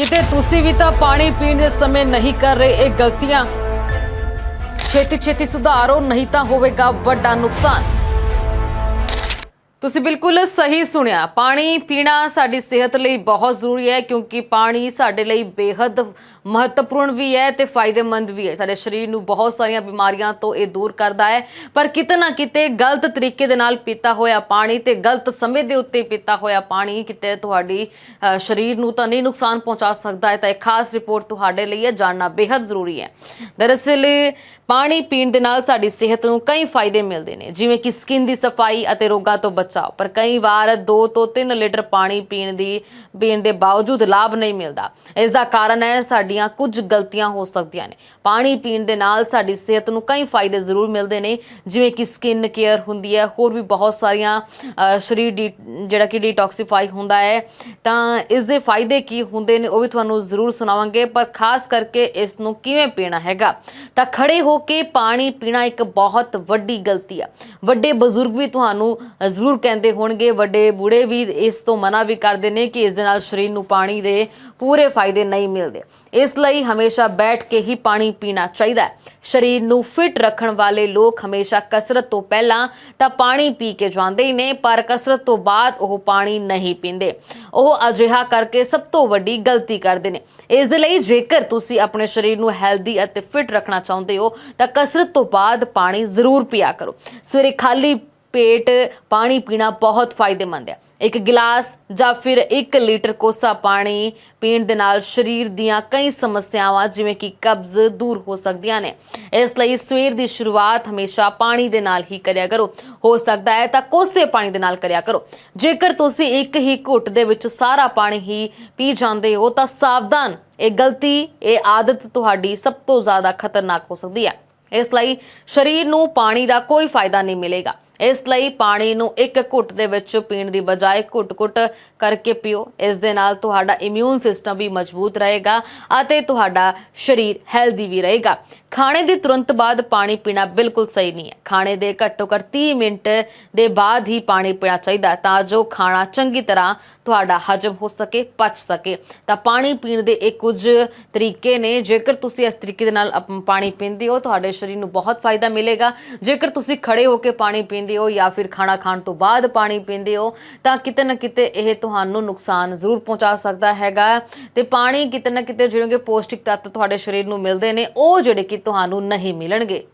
ਕਿਤੇ ਤੁਸੀਂ ਵੀ ਤਾਂ ਪਾਣੀ ਪੀਣ ਦੇ ਸਮੇਂ ਨਹੀਂ ਕਰ ਰਹੇ, ਇਹ ਗਲਤੀਆਂ। ਛੇਤੀ ਛੇਤੀ ਸੁਧਾਰੋ ਨਹੀਂ ਤਾਂ ਹੋਵੇਗਾ ਵੱਡਾ ਨੁਕਸਾਨ। ਤੁਸੀਂ ਬਿਲਕੁਲ ਸਹੀ ਸੁਣਿਆ। ਪਾਣੀ ਪੀਣਾ ਸਾਡੀ ਸਿਹਤ ਲਈ ਬਹੁਤ ਜ਼ਰੂਰੀ ਹੈ, ਕਿਉਂਕਿ ਪਾਣੀ ਸਾਡੇ ਲਈ ਬੇहद ਮਹੱਤਵਪੂਰਨ ਵੀ ਹੈ ਤੇ ਫਾਇਦੇਮੰਦ ਵੀ ਹੈ। ਸਾਡੇ ਸਰੀਰ ਨੂੰ ਬਹੁਤ ਸਾਰੀਆਂ ਬਿਮਾਰੀਆਂ ਤੋਂ ਇਹ ਦੂਰ ਕਰਦਾ ਹੈ। ਪਰ ਕਿਤੇ ਨਾ ਕਿਤੇ ਗਲਤ ਤਰੀਕੇ ਦੇ ਨਾਲ ਪੀਤਾ ਹੋਇਆ ਪਾਣੀ ਤੇ ਗਲਤ ਸਮੇਂ ਦੇ ਉੱਤੇ ਪੀਤਾ ਹੋਇਆ ਪਾਣੀ ਕਿਤੇ ਤੁਹਾਡੀ ਸਰੀਰ ਨੂੰ ਤਾਂ ਨਹੀਂ ਨੁਕਸਾਨ ਪਹੁੰਚਾ ਸਕਦਾ ਹੈ, ਤਾਂ ਇੱਕ ਖਾਸ ਰਿਪੋਰਟ ਤੁਹਾਡੇ ਲਈ ਹੈ, ਜਾਣਨਾ ਬੇहद ਜ਼ਰੂਰੀ ਹੈ। ਦਰਅਸਲ, ਪਾਣੀ ਪੀਣ ਦੇ ਨਾਲ ਸਾਡੀ ਸਿਹਤ ਨੂੰ ਕਈ ਫਾਇਦੇ ਮਿਲਦੇ ਨੇ, ਜਿਵੇਂ ਕਿ ਸਕਿਨ ਦੀ ਸਫ਼ਾਈ ਅਤੇ ਰੋਗਾਂ ਤੋਂ ਬਚਾਓ ਪਰ ਕਈ ਵਾਰ 2 ਤੋਂ 3 ਲੀਟਰ ਪਾਣੀ ਪੀਣ ਦੀ ਪੀਣ ਦੇ ਬਾਵਜੂਦ ਲਾਭ ਨਹੀਂ ਮਿਲਦਾ। ਇਸ ਦਾ ਕਾਰਨ ਹੈ, ਸਾਡੀਆਂ ਕੁਝ ਗਲਤੀਆਂ ਹੋ ਸਕਦੀਆਂ ਨੇ। ਪਾਣੀ ਪੀਣ ਦੇ ਨਾਲ ਸਾਡੀ ਸਿਹਤ ਨੂੰ ਕਈ ਫਾਇਦੇ ਜ਼ਰੂਰ ਮਿਲਦੇ ਨੇ। ਜਿਵੇਂ ਕਿ ਸਕਿਨ ਕੇਅਰ ਹੁੰਦੀ ਹੈ, ਹੋਰ ਵੀ ਬਹੁਤ ਸਾਰੀਆਂ ਸਰੀਰ ਡੀ ਜਿਹੜਾ ਕਿ ਡੀਟੌਕਸੀਫਾਈ ਹੁੰਦਾ ਹੈ। ਤਾਂ ਇਸ ਦੇ ਫਾਇਦੇ ਕੀ ਹੁੰਦੇ ਨੇ, ਉਹ ਵੀ ਤੁਹਾਨੂੰ ਜ਼ਰੂਰ ਸੁਣਾਵਾਂਗੇ। ਪਰ ਖਾਸ ਕਰਕੇ ਇਸ ਨੂੰ ਕਿਵੇਂ ਪੀਣਾ ਹੈਗਾ? ਤਾਂ ਖੜੇ ਹੋ ਕੇ ਪਾਣੀ ਪੀਣਾ ਇੱਕ ਬਹੁਤ ਵੱਡੀ ਗਲਤੀ ਆ ਵੱਡੇ ਬਜ਼ੁਰਗ ਵੀ ਤੁਹਾਨੂੰ ਜ਼ਰੂਰ ਕਹਿੰਦੇ ਹੋਣਗੇ, ਵੱਡੇ ਬੂੜੇ ਵੀ ਇਸ ਤੋਂ ਮਨਾ ਵੀ ਕਰਦੇ ਨੇ ਕਿ ਇਸ ਦੇ ਨਾਲ ਸਰੀਰ ਨੂੰ ਪਾਣੀ ਦੇ ਪੂਰੇ ਫਾਇਦੇ ਨਹੀਂ ਮਿਲਦੇ। ਇਸ ਲਈ ਹਮੇਸ਼ਾ ਬੈਠ ਕੇ ਹੀ ਪਾਣੀ ਪੀਣਾ ਚਾਹੀਦਾ ਹੈ। ਸਰੀਰ ਨੂੰ ਫਿਟ ਰੱਖਣ ਵਾਲੇ ਲੋਕ ਹਮੇਸ਼ਾ ਕਸਰਤ ਤੋਂ ਪਹਿਲਾਂ ਤਾਂ ਪਾਣੀ ਪੀ ਕੇ ਜਾਂਦੇ ਹੀ ਨੇ, ਪਰ ਕਸਰਤ ਤੋਂ ਬਾਅਦ ਉਹ ਪਾਣੀ ਨਹੀਂ ਪੀਂਦੇ। ਉਹ ਅਜਿਹਾ ਕਰਕੇ ਸਭ ਤੋਂ ਵੱਡੀ ਗਲਤੀ ਕਰਦੇ ਨੇ। ਇਸ ਦੇ ਲਈ ਜੇਕਰ ਤੁਸੀਂ ਆਪਣੇ ਸਰੀਰ ਨੂੰ ਹੈਲਦੀ ਅਤੇ ਫਿਟ ਰੱਖਣਾ ਚਾਹੁੰਦੇ ਹੋ, ਤਾਂ ਕਸਰਤ ਤੋਂ ਬਾਅਦ ਪਾਣੀ ਜ਼ਰੂਰ ਪੀਆ ਕਰੋ। ਸਵੇਰੇ ਖਾਲੀ ਪੇਟ ਪਾਣੀ ਪੀਣਾ ਬਹੁਤ ਫਾਇਦੇਮੰਦ ਹੈ। ਇੱਕ ਗਿਲਾਸ ਜਾਂ ਫਿਰ 1 ਲੀਟਰ ਕੋਸਾ ਪਾਣੀ ਪੀਣ ਦੇ ਨਾਲ ਸਰੀਰ ਦੀਆਂ ਕਈ ਸਮੱਸਿਆਵਾਂ ਜਿਵੇਂ ਕਿ ਕਬਜ਼ ਦੂਰ ਹੋ ਸਕਦੀਆਂ ਨੇ। ਇਸ ਲਈ ਸਵੇਰ ਦੀ ਸ਼ੁਰੂਆਤ ਹਮੇਸ਼ਾ ਪਾਣੀ ਦੇ ਨਾਲ ਹੀ ਕਰਿਆ ਕਰੋ। ਹੋ ਸਕਦਾ ਹੈ ਤਾਂ ਕੋਸੇ ਪਾਣੀ ਦੇ ਨਾਲ ਕਰਿਆ ਕਰੋ। ਜੇਕਰ ਤੁਸੀਂ ਇੱਕ ਹੀ ਘੁੱਟ ਦੇ ਵਿੱਚ ਸਾਰਾ ਪਾਣੀ ਹੀ ਪੀ ਜਾਂਦੇ ਹੋ ਤਾਂ ਸਾਵਧਾਨ। ਇਹ ਗਲਤੀ, ਇਹ ਆਦਤ ਤੁਹਾਡੀ ਸਭ ਤੋਂ ਜ਼ਿਆਦਾ ਖਤਰਨਾਕ ਹੋ ਸਕਦੀ ਹੈ। ਇਸ ਲਈ ਸਰੀਰ ਨੂੰ ਪਾਣੀ ਦਾ ਕੋਈ ਫਾਇਦਾ ਨਹੀਂ ਮਿਲੇਗਾ। ਇਸ ਲਈ ਪਾਣੀ ਨੂੰ ਇੱਕ ਘੁੱਟ ਦੇ ਵਿੱਚ ਪੀਣ ਦੀ ਬਜਾਏ ਘੁੱਟ-ਘੁੱਟ ਕਰਕੇ ਪੀਓ। ਇਸ ਦੇ ਨਾਲ ਤੁਹਾਡਾ ਇਮਿਊਨ ਸਿਸਟਮ ਵੀ ਮਜ਼ਬੂਤ ਰਹੇਗਾ ਅਤੇ ਤੁਹਾਡਾ ਸਰੀਰ ਹੈਲਦੀ ਵੀ ਰਹੇਗਾ। ਖਾਣੇ ਦੇ ਤੁਰੰਤ ਬਾਅਦ ਪਾਣੀ ਪੀਣਾ ਬਿਲਕੁਲ ਸਹੀ ਨਹੀਂ ਹੈ। ਖਾਣੇ ਦੇ ਘੱਟੋ ਘੱਟ 30 ਮਿੰਟ ਦੇ ਬਾਅਦ ਹੀ ਪਾਣੀ ਪੀਣਾ ਚਾਹੀਦਾ ਤਾਂ ਜੋ ਖਾਣਾ ਚੰਗੀ ਤਰ੍ਹਾਂ ਤੁਹਾਡਾ ਹਜਮ ਹੋ ਸਕੇ, ਪਚ ਸਕੇ। ਤਾਂ ਪਾਣੀ ਪੀਣ ਦੇ ਇਹ ਕੁਝ ਤਰੀਕੇ ਨੇ। ਜੇਕਰ ਤੁਸੀਂ ਇਸ ਤਰੀਕੇ ਦੇ ਨਾਲ ਪਾਣੀ ਪੀਂਦੇ ਹੋ, ਤੁਹਾਡੇ ਸਰੀਰ ਨੂੰ ਬਹੁਤ ਫਾਇਦਾ ਮਿਲੇਗਾ। ਜੇਕਰ ਤੁਸੀਂ ਖੜੇ ਹੋ ਕੇ ਪਾਣੀ ਪੀਂਦੇ ਹੋ ਜਾਂ ਫਿਰ ਖਾਣਾ ਖਾਣ ਤੋਂ ਬਾਅਦ ਪਾਣੀ ਪੀਂਦੇ ਹੋ, ਤਾਂ ਕਿਤੇ ਨਾ ਕਿਤੇ ਇਹ ਤੁਹਾਨੂੰ ਨੁਕਸਾਨ ਜ਼ਰੂਰ ਪਹੁੰਚਾ ਸਕਦਾ ਹੈਗਾ। ਤੇ ਪਾਣੀ ਕਿਤੇ ਨਾ ਕਿਤੇ ਜਿਹੜੇ ਕਿ ਪੌਸ਼ਟਿਕ ਤੱਤ ਤੁਹਾਡੇ ਸਰੀਰ ਨੂੰ ਮਿਲਦੇ ਨੇ, ਉਹ ਜਿਹੜੇ ਕਿ ਤੁਹਾਨੂੰ ਨਹੀਂ ਮਿਲਣਗੇ।